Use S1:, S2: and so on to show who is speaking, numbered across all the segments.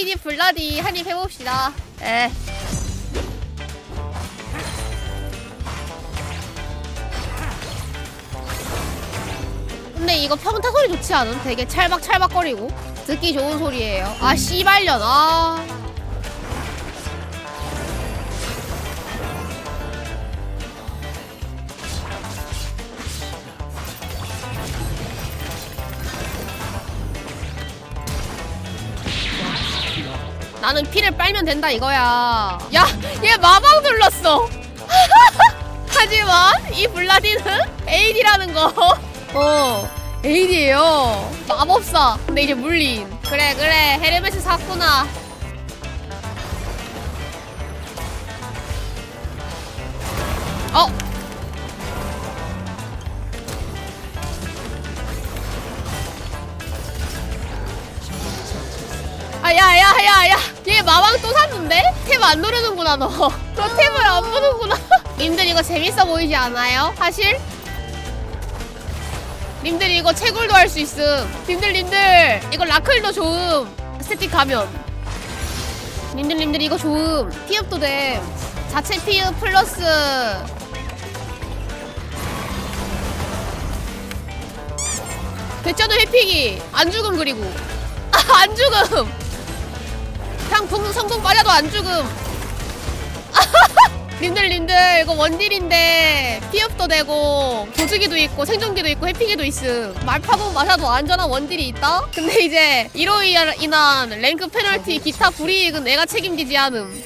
S1: AD 블라디 한입 해봅시다. 에. 근데 이거 평타 소리 좋지 않음? 되게 찰박찰박거리고 듣기 좋은 소리예요. 아 씨발년 아. 나는 피를 빨면 된다 이거야. 야, 얘 마방 눌렀어. 하지만 이 블라디는 AD라는 거. 어, AD예요. 마법사. 근데 이제 물린. 그래, 그래. 헤르메스 샀구나. 아, 야, 야, 야, 야. 얘 마왕 또 샀는데? 탭 안 누르는구나, 너. 너 탭을 안 보는구나. 님들 이거 재밌어 보이지 않아요? 사실? 님들 이거 채굴도 할 수 있음. 님들, 님들. 이거 라클도 좋음. 스태틱 가면. 님들, 님들 이거 좋음. 피업도 됨. 자체 피업 플러스. 됐잖아, 해피기. 안 죽음, 그리고. 아, 안 죽음. 그냥 붕 성공 빨려도 안 죽음. 님들 님들 이거 원딜인데 피업도 되고 도주기도 있고 생존기도 있고 해피기도 있음 말파고 마셔도 안전한 원딜이 있다? 근데 이제 이로 인한 랭크 페널티 기타 불이익은 내가 책임지지 않음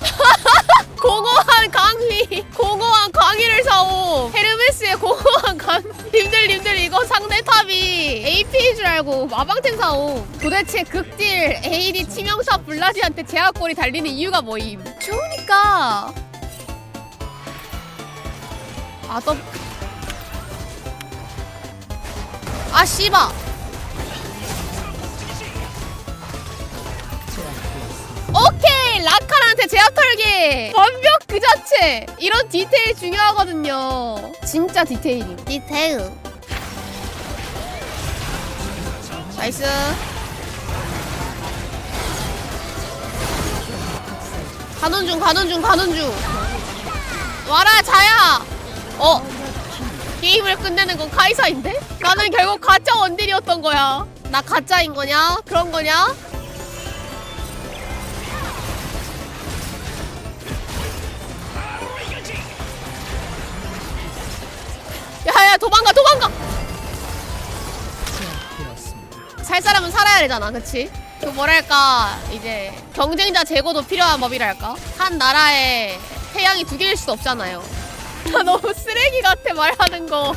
S1: 공허한 강의 공허한 강의를 사오 헤르메스의 공허한 강의 님들 님들 이거 상대 탑이 AP인 줄 알고 마방템 사오 도대체 극딜 AD 치명타 블라디한테 제압골이 달리는 이유가 뭐임? 좋으니까. 아더 아 씨바. 오케이 라카한테 제압 털기. 완벽 그 자체. 이런 디테일 중요하거든요. 진짜 디테일임. 디테일 나이스. 가는 중 가는 중 가는 중. 와라 자야! 어? 게임을 끝내는 건 카이사인데? 나는 결국 가짜 원딜이었던 거야. 나 가짜인 거냐? 그런 거냐 살 사람은 살아야 되잖아 그치? 그 뭐랄까 이제 경쟁자 제거도 필요한 법이랄까? 한 나라에 태양이 두 개일 수도 없잖아요. 나 너무 쓰레기 같아 말하는 거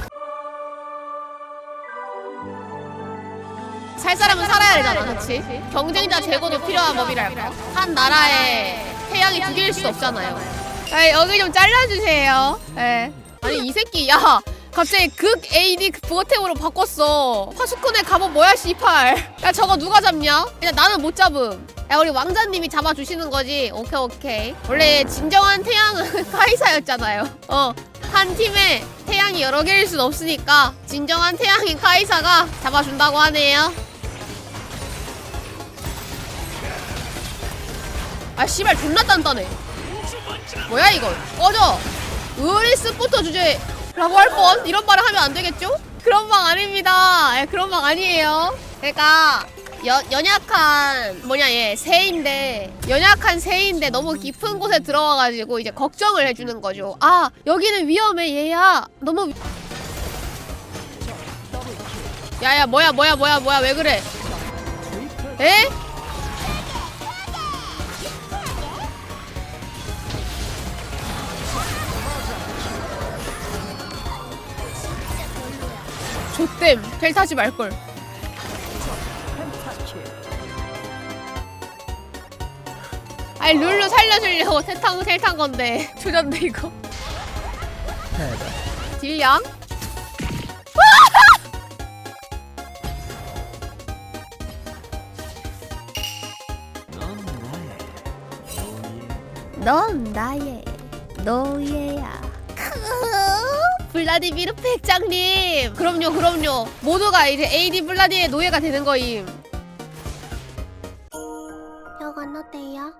S1: 살 사람은 살아야 되잖아 그치? 경쟁자 제거도 필요한 법이랄까? 한 나라에 태양이 두 개일 수도 없잖아요. 아, 여기 좀 잘라주세요. 네. 아니 이 새끼 야 갑자기 극 AD 보템으로 바꿨어. 파수꾼의 갑옷 뭐야 씨팔. 야 저거 누가 잡냐? 일단 나는 못 잡음. 야 우리 왕자님이 잡아주시는 거지? 오케이 오케이. 원래 진정한 태양은 카이사였잖아요. 어 한 팀에 태양이 여러 개일 순 없으니까 진정한 태양인 카이사가 잡아준다고 하네요. 아 씨발 존나 단단해. 뭐야 이거? 꺼져. 의리 스포터 주제 라고 할 뻔? 이런 말을 하면 안 되겠죠? 그런 방 아닙니다. 예, 그런 방 아니에요. 그러니까 여, 연약한 뭐냐 얘 새인데 연약한 새인데 너무 깊은 곳에 들어와가지고 이제 걱정을 해주는 거죠. 아 여기는 위험해 얘야. 너무 위... 야야 뭐야 뭐야 뭐야 뭐야 왜 그래? 에? 좆댐 벨 타지 말걸 아니 룰루 살려주려고 태탕 셀탄 건데 조졌네 이거 딜량? 넌 나의 노예야. 블라디미르 백장님. 그럼요 그럼요. 모두가 이제 AD 블라디의 노예가 되는 거임. 여건 어때요?